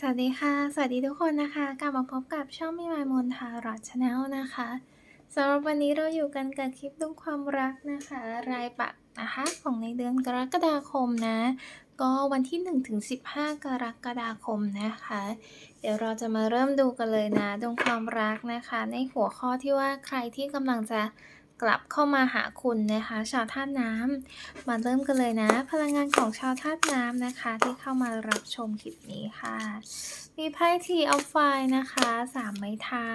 สวัสดีค่ะ สวัสดีทุกคนนะคะ กลับมาพบกับช่องมีมายมนทารัตชาแนลนะคะสำหรับวันนี้เราอยู่กันกับคลิปดูความรักนะคะ รายปักนะคะของในเดือนกรกฎาคมนะ ก็วันที่1ถึง15 กรกฎาคมนะคะ เดี๋ยวเราจะมาเริ่มดูกันเลยนะดวงความรักนะคะ ในหัวข้อที่ว่าใครที่กำลังจะ กลับเข้ามาหาคุณนะคะ ชาวธาตุน้ำมาเริ่มกันเลยนะ พลังงานของชาวธาตุน้ำนะคะ ที่เข้ามารับชมคลิปนี้ค่ะ มีไพ่ทีออฟไฟนะคะสามไม้เท้า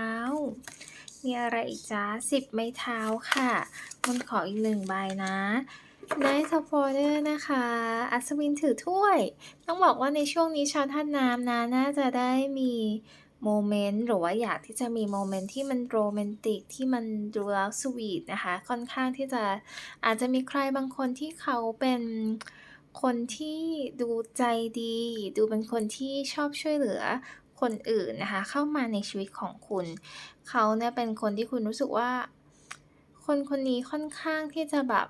มีอะไรอีกจ้าสิบไม้เท้าค่ะมันขออีกหนึ่งใบนะได้สปอร์เดอร์นะคะ อัศวินถือถ้วย ต้องบอกว่าในช่วงนี้ชาวท่านน้ำนะ น่าจะได้มี โมเมนต์หรือว่าอยากที่จะมีโมเมนต์ที่มันโรแมนติกที่มันดูแล้วสวีทนะคะ ค่อนข้างที่จะอาจจะมีใครบางคนที่เขาเป็นคนที่ดูใจดี ดูเป็นคนที่ชอบช่วยเหลือคนอื่นนะคะ เข้ามาในชีวิตของคุณ เขาเนี่ยเป็นคนที่คุณรู้สึกว่า คนคนนี้ค่อนข้างที่จะแบบ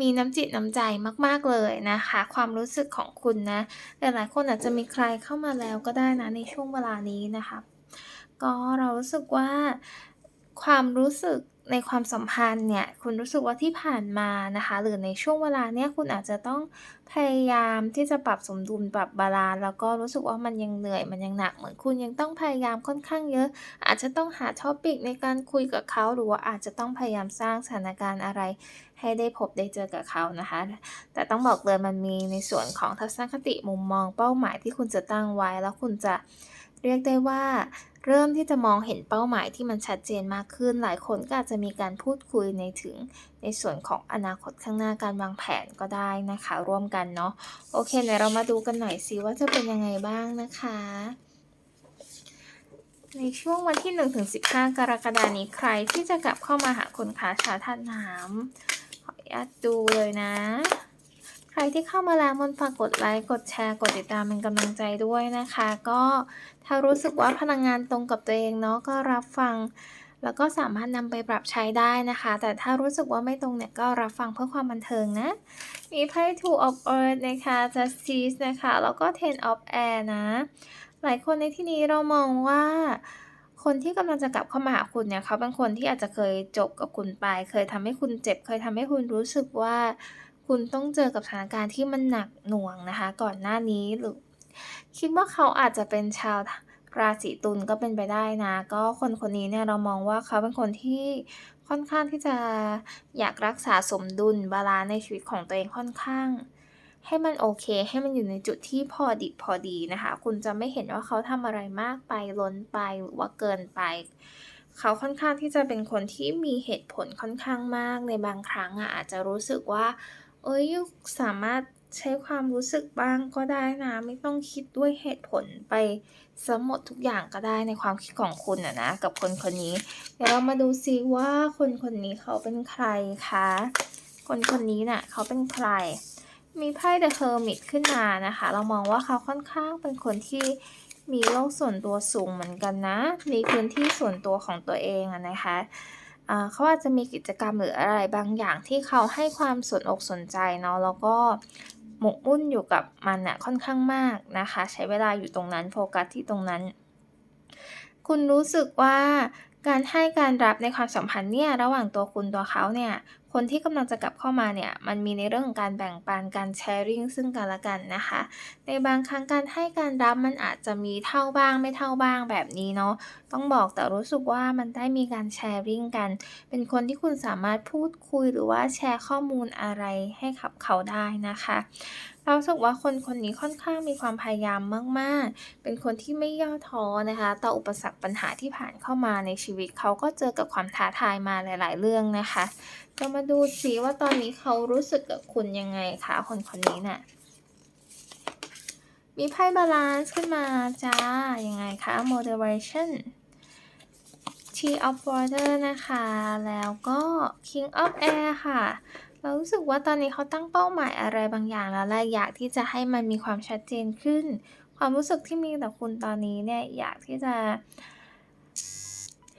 มีน้ำจิตน้ำใจมากๆเลยนะคะ ความรู้สึกของคุณนะหลายๆคนอาจจะมีใครเข้ามาแล้วก็ได้นะในช่วงเวลานี้นะคะ ก็เรารู้สึกว่าความรู้สึก ในความสัมพันธ์เนี่ยคุณรู้สึกว่าที่ผ่านมานะคะ หรือในช่วงเวลาเนี้ยคุณอาจจะต้องพยายามที่จะปรับสมดุลปรับบาลานซ์แล้วก็รู้สึกว่ามันยังเหนื่อยมันยังหนักเหมือนคุณยังต้องพยายามค่อนข้างเยอะ อาจจะต้องหา topic ในการคุยกับเขาหรือว่าอาจจะต้องพยายามสร้างสถานการณ์อะไร ให้ได้พบได้เจอกับเขานะคะ แต่ต้องบอกเลยมันมีในส่วนของทัศนคติมุมมองเป้าหมายที่คุณจะตั้งไว้ แล้วคุณจะเรียกได้ว่า เริ่มที่จะมองเห็นเป้าหมายที่มันชัดเจนมากขึ้น หลายคนก็อาจจะมีการพูดคุยในถึงในส่วนของอนาคตข้างหน้าการวางแผนก็ได้นะคะ ร่วมกันเนาะโอเคเดี๋ยวเรามาดูกันหน่อยสิว่าจะเป็นยังไงบ้างนะคะ ในช่วงวันที่1ถึง15 กรกฎานี้ใครที่จะกลับเข้ามาหาคุณคะชาวธาตุน้ำขออนุญาตดูเลยนะ รที่เข้ามาแล้วมันฝากกดไลค์ กดแชร์ กดติดตามเป็นกำลังใจด้วยนะคะ ก็ถ้ารู้สึกว่าพลังงานตรงกับตัวเองเนาะก็รับฟัง แล้วก็สามารถนำไปปรับใช้ได้นะคะ แต่ถ้ารู้สึกว่าไม่ตรงเนี่ยก็รับฟังเพื่อความบันเทิงนะ มีไพ่ Two of Earth นะคะ Justice นะคะ แล้วก็ Ten of Air นะ หลายคนในที่นี้เรามองว่าคนที่กำลังจะกลับเข้ามาหาคุณเนี่ยเขาเป็นคนที่อาจจะเคยจบกับคุณไป เคยทำให้คุณเจ็บ เคยทำให้คุณรู้สึกว่า คุณต้องเจอกับสถานการณ์ที่มันหนักหน่วงนะคะ ก่อนหน้านี้หรือคิดว่าเขาอาจจะเป็นชาวราศีตุลก็เป็นไปได้นะ ก็คนคนนี้เนี่ยเรามองว่าเขาเป็นคนที่ค่อนข้างที่จะอยากรักษาสมดุลบาลานซ์ในชีวิตของตัวเองค่อนข้าง ให้มันโอเค ให้มันอยู่ในจุดที่พอดิบพอดีนะคะ คุณจะไม่เห็นว่าเขาทำอะไรมากไปล้นไปหรือว่าเกินไป เขาค่อนข้างที่จะเป็นคนที่มีเหตุผลค่อนข้างมากในบางครั้งอะอาจจะรู้สึกว่า เอ้ยสามารถใช้ความรู้สึกบ้างก็ได้นะ ไม่ต้องคิดด้วยเหตุผลไปเสียหมดทุกอย่างก็ได้ในความคิดของคุณอะนะ กับคนคนนี้ เดี๋ยวเรามาดูซิว่าคนคนนี้เขาเป็นใครคะ คนคนนี้น่ะเขาเป็นใคร มีไพ่ The Hermit ขึ้นมานะคะ เรามองว่าเขาค่อนข้างเป็นคนที่มีโลกส่วนตัวสูงเหมือนกันนะ มีพื้นที่ส่วนตัวของตัวเองนะคะ เขาอาจจะมีกิจกรรมหรืออะไรบางอย่างที่เขาให้ความสนอกสนใจเนาะแล้วก็หมกมุ่นอยู่กับมันน่ะค่อนข้างมากนะคะ ใช้เวลาอยู่ตรงนั้นโฟกัสที่ตรงนั้น คุณรู้สึกว่าการให้การรับในความสัมพันธ์เนี่ยระหว่างตัวคุณตัวเขาเนี่ยคนที่กำลังจะกลับเข้ามาเนี่ยมันมีในเรื่องของการแบ่งปันการแชร์ริงซึ่งกันและกันนะคะ ในบางครั้งการให้การรับมันอาจจะมีเท่าบ้างไม่เท่าบ้างแบบนี้เนาะต้องบอกแต่รู้สึกว่ามันได้มีการแชร์ริงกัน เป็นคนที่คุณสามารถพูดคุยหรือว่าแชร์ข้อมูลอะไรให้กับเขาได้นะคะเราสึกว่าคนคนนี้ค่อนข้างมีความพยายามมาก ๆ เป็นคนที่ไม่ย่อท้อนะคะต่ออุปสรรคปัญหาที่ผ่านเข้ามาในชีวิตเขาก็เจอกับความท้าทายมาหลาย ๆ เรื่องนะคะเรามาดูซิว่าตอนนี้เขารู้สึกกับคุณยังไงคะคนคนนี้น่ะมีไพ่บาลานซ์ขึ้นมาจ้า ยังไงคะ moderation Tea of Water นะคะ แล้วก็ King of Air ค่ะ เรารู้สึกว่าตอนนี้เขาตั้งเป้าหมายอะไรบางอย่างแล้วแหละอยากที่จะให้มันมีความชัดเจนขึ้น ความรู้สึกที่มีต่อคุณตอนนี้เนี่ยอยากที่จะ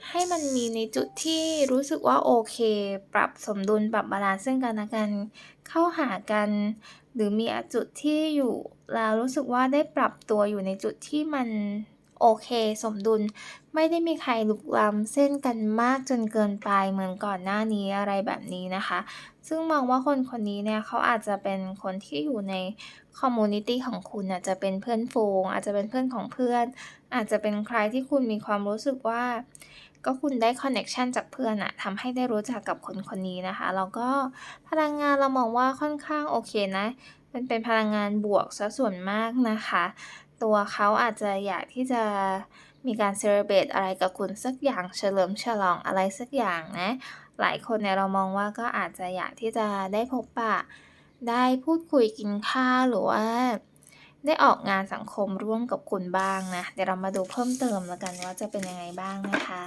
ให้มันมีในจุดที่รู้สึกว่าโอเค ปรับสมดุลปรับบาลานซ์ซึ่งกันและกันเข้าหากัน หรือมีอจุดที่อยู่แล้วรู้สึกว่าได้ปรับตัวอยู่ในจุดที่มันโอเค สมดุล ไม่ได้มีใครลุกล้ำเส้นกันมากจนเกินไปเหมือนก่อนหน้านี้อะไรแบบนี้นะคะ ซึ่งมองว่าคนคนนี้เนี่ยเขาอาจจะเป็นคนที่อยู่ในคอมมูนิตี้ของคุณอาจจะเป็นเพื่อนฝูงอาจจะเป็นเพื่อนของเพื่อน อาจจะเป็นใครที่คุณมีความรู้สึกว่า ก็คุณได้คอนเน็กชันจากเพื่อนอะทำให้ได้รู้จักกับคนคนนี้นะคะแล้วก็พลังงานเรามองว่าค่อนข้างโอเคนะมันเป็นพลังงานบวกซะส่วนมากนะคะ ตัวเขาอาจจะอยากที่จะ มีการเซเลบรตอะไรกับคุณสักอย่างเฉลิมฉลองอะไรสักอย่างนะ หลายคนเนี่ยเรามองว่าก็อาจจะอยากที่จะได้พบปะ ได้พูดคุยกินข้าวหรือว่าได้ออกงานสังคมร่วมกับคุณบ้างนะ เดี๋ยวเรามาดูเพิ่มเติมแล้วกันว่าจะเป็นยังไงบ้างนะคะ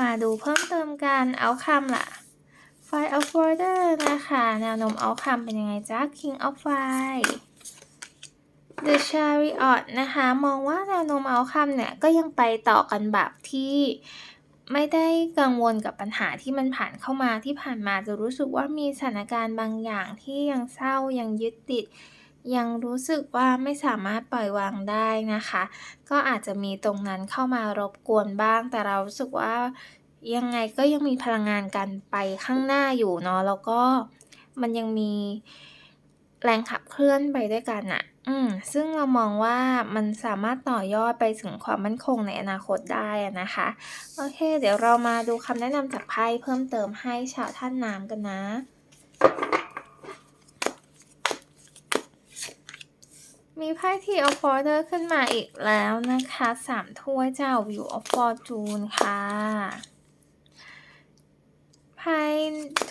มาดูเพิ่มเติมกันเอาคำล่ะ Five of Water นะคะ แนวโน้มเอาคำเป็นยังไงจ๊ะ King of Fire The Chariot นะคะ มองว่าแนวโน้มเอาคำเนี่ย ก็ยังไปต่อกันแบบที่ไม่ได้กังวลกับปัญหาที่มันผ่านเข้ามาที่ผ่านมาจะรู้สึกว่ามีสถานการณ์บางอย่างที่ยังเศร้ายังยึดติด ยังรู้สึกว่าไม่สามารถปล่อยวางได้นะคะ ก็อาจจะมีตรงนั้นเข้ามารบกวนบ้าง แต่เรารู้สึกว่ายังไงก็ยังมีพลังงานการไปข้างหน้าอยู่เนาะแล้วก็มันยังมีแรงขับเคลื่อนไปด้วยกันน่ะ อืม ซึ่งเรามองว่ามันสามารถต่อยอดไปถึงความมั่นคงในอนาคตได้อะนะคะ โอเค เดี๋ยวเรามาดูคำแนะนำจากไพ่เพิ่มเติมให้ชาวท่านน้ำกันนะ มีไพ่ที่ of Water ขึ้นมาอีกแล้วนะคะสามถ้วยเจ้า View of Fortune ค่ะ ไพ่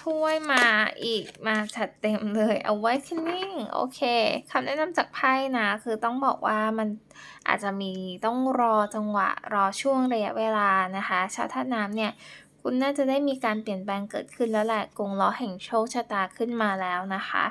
ถ้วยมาอีกมาจัดเต็มเลย Awakening โอเคคำแนะนำจากไพ่นะ คือต้องบอกว่ามันอาจจะมีต้องรอจังหวะรอช่วงระยะเวลานะคะ ชาวธาตุน้ำเนี่ยคุณน่าจะได้มีการเปลี่ยนแปลงเกิดขึ้นแล้วแหละกงล้อแห่งโชคชะตาขึ้นมาแล้วนะคะ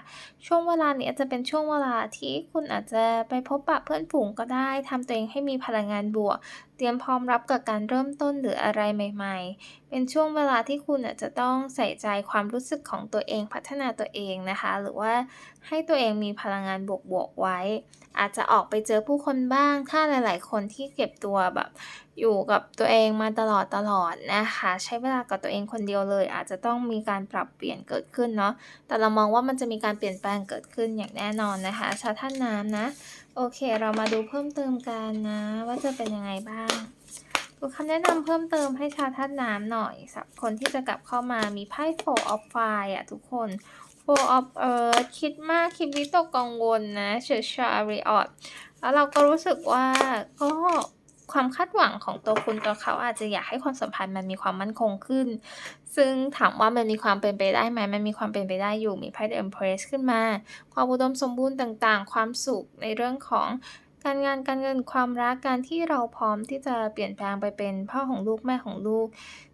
ช่วงเวลานี้อาจจะเป็นช่วงเวลาที่คุณอาจจะไปพบปะเพื่อนฝูงก็ได้ทำตัวเองให้มีพลังงานบวก เตรียมพร้อมรับกับการเริ่มต้นหรืออะไรใหม่ๆ เป็นช่วงเวลาที่คุณอาจจะต้องใส่ใจความรู้สึกของตัวเองพัฒนาตัวเองนะคะ หรือว่าให้ตัวเองมีพลังงานบวกๆไว้ อาจจะออกไปเจอผู้คนบ้าง ถ้าหลาย ๆ คนที่เก็บตัวแบบอยู่กับตัวเองมาตลอดตลอดนะคะ ใช้เวลากับตัวเองคนเดียวเลย อาจจะต้องมีการปรับเปลี่ยนเกิดขึ้นเนาะแต่เรามองว่ามันจะมีการเปลี่ยนแปลงเกิดขึ้นอย่างแน่นอนนะคะ ชาวท่านน้ำนะ โอเค เรามาดูเพิ่มเติมกันนะ ว่าจะเป็นยังไงบ้างดูคำแนะนำเพิ่มเติมให้ชาวธาตุน้ำหน่อยสำหรับคนที่จะกลับเข้ามามีไพ่ Four of Fire อะทุกคน Four of Earth คิดมากคิดวิตกกังวลนะเชอร์ชาริออตแล้วเราก็รู้สึกว่าก็ ความคาดหวังของตัวคุณตัวเขาอาจจะอยากให้ความสัมพันธ์มันมีความมั่นคงขึ้น ซึ่งถามว่ามันมีความเป็นไปได้ไหมมันมีความเป็นไปได้อยู่มีไพ่ The Empress ขึ้นมา ความอุดมสมบูรณ์ต่างๆ ความสุขในเรื่องของการงานการเงินความรักการที่เราพร้อมที่จะเปลี่ยนแปลงไปเป็นพ่อของลูกแม่ของลูก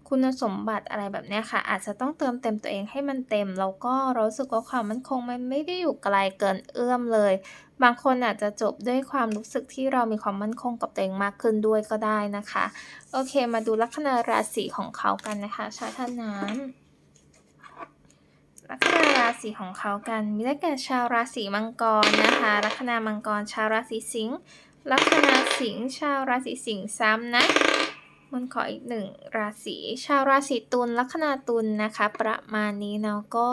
คุณสมบัติอะไรแบบนี้ค่ะ อาจจะต้องเติมเต็มตัวเองให้มันเต็ม แล้วก็รู้สึกว่าความมั่นคงมันไม่ได้อยู่ไกลเกินเอื้อมเลย บางคนอาจจะจบด้วยความรู้สึกที่เรามีความมั่นคงกับตัวเองมากขึ้นด้วยก็ได้นะคะ โอเค มาดูลัคนาราศีของเขากันนะคะชาวท่านน้ำลัคนาราศีของเขากัน มีได้แก่ชาวราศีมังกรนะคะ ลัคนามังกร ชาวราศีสิงห์ ลัคนาสิงห์ ชาวราศีสิงห์ซ้ำนะ มันขออีกหนึ่งราศีชาวราศีตุลลัคนาตุลนะคะ ประมาณนี้เนาะก็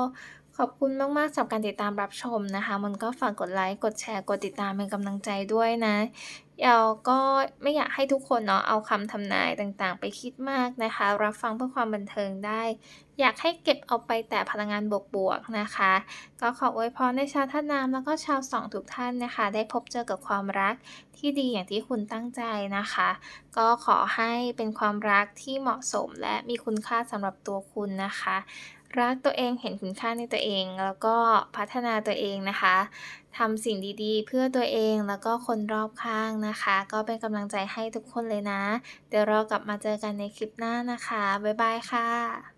ขอบคุณมาก ๆสำหรับการติดตามรับชมนะคะ มันก็ฝากกดไลค์ กดแชร์ กดติดตามเป็นกำลังใจด้วยนะ เราก็ไม่อยากให้ทุกคนเนาะเอาคำทำนายต่างๆ ไปคิดมากนะคะ รับฟังเพื่อความบันเทิงได้ อยากให้เก็บเอาไปแต่พลังงานบวกๆนะคะ ก็ขออวยพรในชาวท่าน้ำแล้วก็ชาวสองทุกท่านนะคะ ได้พบเจอกับความรักที่ดีอย่างที่คุณตั้งใจนะคะ ก็ขอให้เป็นความรักที่เหมาะสมและมีคุณค่าสำหรับตัวคุณนะคะ รักตัวเองเห็นคุณค่าในตัวเอง แล้วก็พัฒนาตัวเองนะคะ ทำสิ่งดีๆ เพื่อตัวเองแล้วก็คนรอบข้างนะคะ ก็เป็นกำลังใจให้ทุกคนเลยนะ เดี๋ยวเรากลับมาเจอกันในคลิปหน้านะคะ บ๊ายบายค่ะ